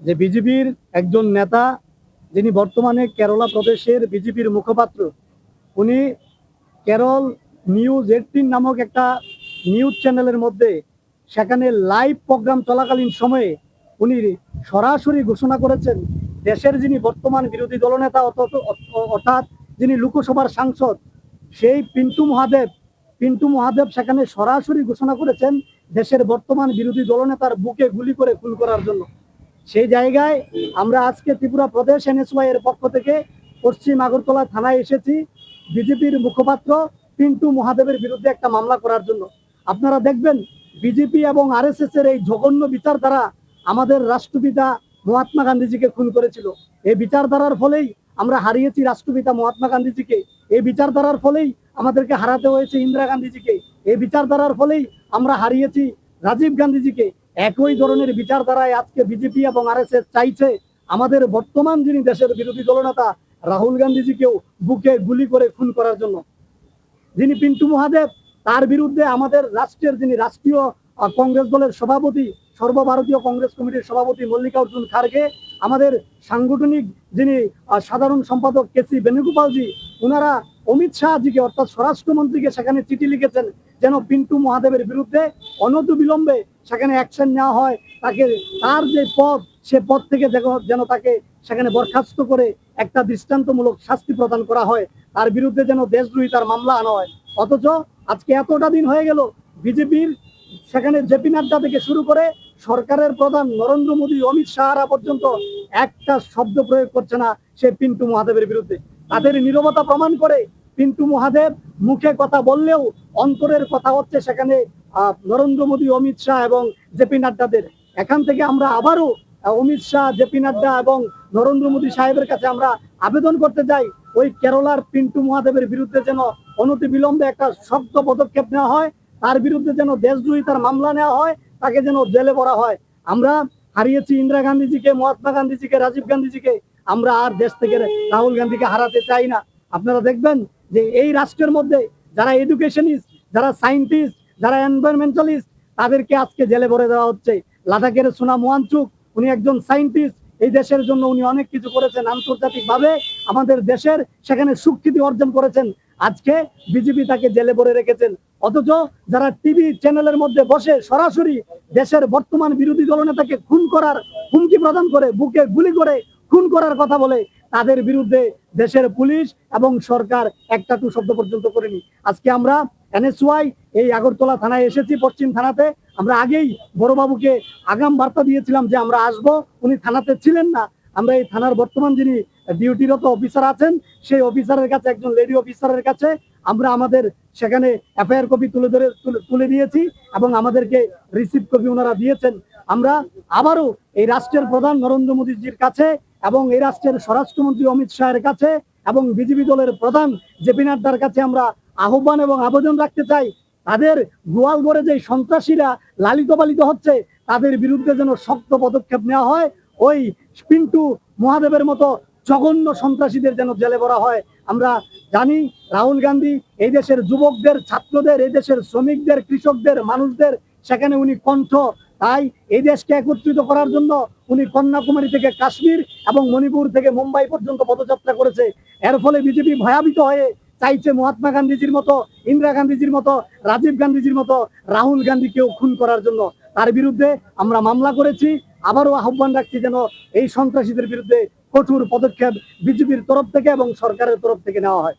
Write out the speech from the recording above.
যে বিজেপির একজন নেতা, যিনি বর্তমানে কেরলা প্রদেশের বিজেপির মুখপাত্র, উনি কেরল নিউজ এইটিন নামক একটা নিউজ চ্যানেলের মধ্যে সেখানে লাইভ প্রোগ্রাম চলাকালীন সময়ে উনি সরাসরি ঘোষণা করেছেন, দেশের যিনি বর্তমান বিরোধী দলনেতা অর্থাৎ যিনি লোকসভার সাংসদ, সেই পিন্টু মহাদেব। পিন্টু মহাদেব সেখানে সরাসরি ঘোষণা করেছেন দেশের বর্তমান বিরোধী দলনেতার বুকে গুলি করে খুন করার জন্য। সেই জায়গায় আমরা আজকে ত্রিপুরা প্রদেশ এনএসওয়াই এর পক্ষ থেকে পশ্চিম আগরতলা থানায় এসেছি। বিজেপির মুখপাত্র পিন্টু মহাদেবের বিরুদ্ধে একটা মামলা করার জন্য। আপনারা দেখবেন, বিজেপি এবং আরএসএস এর এই জঘন্য বিচারধারা আমাদের রাষ্ট্রপিতা মহাত্মা গান্ধীজিকে খুন করেছিল। এই বিচারধারার ফলেই আমরা হারিয়েছি রাষ্ট্রপিতা মহাত্মা গান্ধীজিকে। এই বিচারধারার ফলেই আমাদেরকে হারাতে হয়েছে ইন্দিরা গান্ধীজিকে। এই বিচারধারার ফলেই আমরা হারিয়েছি রাজীব গান্ধীজিকে। একই ধরনের বিচারধারায় আজকে বিজেপি এবং আরএসএস চাইছে আমাদের বর্তমান যিনি দেশের বিরোধী দলনেতা, রাহুল গান্ধীজিকেও বুকে গুলি করে খুন করার জন্য। যিনি পিন্টু মহাদেব, তার বিরুদ্ধে আমাদের রাষ্ট্রের যিনি রাষ্ট্রীয় কংগ্রেস দলের সভাপতি, সর্বভারতীয় কংগ্রেস কমিটির সভাপতি মল্লিকার্জুন খার্গে, আমাদের সাংগঠনিক যিনি সাধারণ সম্পাদক কেসি বেণুগোপালজি ওনারা অমিত শাহজিকে অর্থাৎ স্বরাষ্ট্রমন্ত্রীকে সেখানে চিঠি লিখেছেন। যেন পিন্টু মহাদেবের বিরুদ্ধে অনতি বিলম্বে সেখানে অ্যাকশন নেওয়া হয়, তাকে তার যে পদ, সে পদ থেকে যেন তাকে সেখানে বরখাস্ত করে একটা দৃষ্টান্তমূলক শাস্তি প্রদান করা হয়। তার বিরুদ্ধে যেন দেশদ্রোহী তার মামলা আনা হয়। অথচ আজকে এতটা দিন হয়ে গেল, বিজেপির সেখানে জেপি নাড্ডা থেকে শুরু করে সরকারের প্রধান নরেন্দ্র মোদী, অমিত শাহরা পর্যন্ত একটা শব্দ প্রয়োগ করছে না সে পিন্টু মহাদেবের বিরুদ্ধে। তাদের নীরবতা প্রমাণ করে পিন্টু মহাদেব মুখে কথা বললেও অন্তরের কথা হচ্ছে সেখানে নরেন্দ্র মোদী, অমিত শাহ এবং জেপি নাড্ডাদের। এখান থেকে আমরা আবারও অমিত শাহ, জেপি নাড্ডা এবং নরেন্দ্র মোদী সাহেবের কাছে আমরা আবেদন করতে যাই। ওই কেরলার পিন্টু মহাদেবের বিরুদ্ধে যেন অনতি বিলম্বে একটা শক্ত পদক্ষেপ নেওয়া হয়, তার বিরুদ্ধে যেন দেশদ্রোহী তার মামলা নেওয়া হয়, তাকে যেন জেলে ভরা হয়। আমরা হারিয়েছি ইন্দিরা গান্ধীজিকে, মহাত্মা গান্ধীজিকে, রাজীব গান্ধীজিকে, আমরা আর দেশ থেকে রাহুল গান্ধীকে হারাতে চাই না। আপনারা দেখবেন যে এই রাষ্ট্রের মধ্যে যারা এডুকেশনিস্ট যারা সায়েন্টিস্ট যারা এনভায়রনমেন্টালিস্ট তাদেরকে আজকে জেলে ভরে দেওয়া হচ্ছে। লাদাখের সোনা মোয়ানচুক উনি একজন সায়েন্টিস্ট এই দেশের জন্য উনি অনেক কিছু করেছেন আন্তর্জাতিকভাবে। আমাদের দেশের সেখানে স্বীকৃতি অর্জন করেছেন। আজকে বিজেপি তাকে জেলে ভরে রেখেছেন। অথচ যারা টিভি চ্যানেলের মধ্যে বসে সরাসরি দেশের বর্তমান বিরোধী দলনেতাকে খুন করার হুমকি প্রদান করে, বুকে গুলি করে খুন করার কথা বলে তাদের বিরুদ্ধে দেশের পুলিশ এবং সরকার একটা টু শব্দ পর্যন্ত করেনি। আজকে আমরা এনএসওয়াই এই আগরতলা থানায় এসেছি, পশ্চিম থানাতে। আমরা আগেই বড়বাবুকে আগাম বার্তা দিয়েছিলাম যে আমরা আসব। উনি থানাতে ছিলেন না। আমরা এই থানার বর্তমান যিনি ডিউটিরত অফিসার আছেন, সেই অফিসারের কাছে, একজন লেডি অফিসারের কাছে আমরা আমাদের সেখানে এফআইআর কপি তুলে ধরে, তুলে- দিয়েছি এবং আমাদেরকে রিসিভ কপি ওনারা দিয়েছেন। আমরা আবারও এই রাষ্ট্রের প্রধান নরেন্দ্র মোদীজির কাছে এবং এই রাষ্ট্রের স্বরাষ্ট্রমন্ত্রী অমিত শাহের কাছে এবং বিজেপি দলের প্রধান জেপি নাড্ডার কাছে আমরা আহ্বান এবং আবেদন রাখতে চাই, তাদের গোয়ালঘরে যে সন্ত্রাসীরা লালিত পালিত হচ্ছে, তাদের বিরুদ্ধে যেন শক্ত পদক্ষেপ নেওয়া হয়, ওই পিন্টু মহাদেবের মতো জঘন্য সন্ত্রাসীদের যেন জেলে ভরা হয়। আমরা জানি রাহুল গান্ধী এই দেশের যুবকদের, ছাত্রদের, এই দেশের শ্রমিকদের, কৃষকদের, মানুষদের, সেখানে উনি কণ্ঠ তাই এই দেশকে একত্রিত করার জন্য উনি কন্যাকুমারী থেকে কাশ্মীর এবং মণিপুর থেকে মুম্বাই পর্যন্ত পদযাত্রা করেছে। এর ফলে বিজেপি ভয়াবিত হয়ে চাইছে মহাত্মা গান্ধীজির মতো, ইন্দিরা গান্ধীজির মতো, রাজীব গান্ধীজির মতো রাহুল গান্ধীকেও খুন করার জন্য। তার বিরুদ্ধে আমরা মামলা করেছি। আবারও আহ্বান রাখছি যেন এই সন্ত্রাসীদের বিরুদ্ধে কঠোর পদক্ষেপ বিজেপির তরফ থেকে এবং সরকারের তরফ থেকে নেওয়া হয়।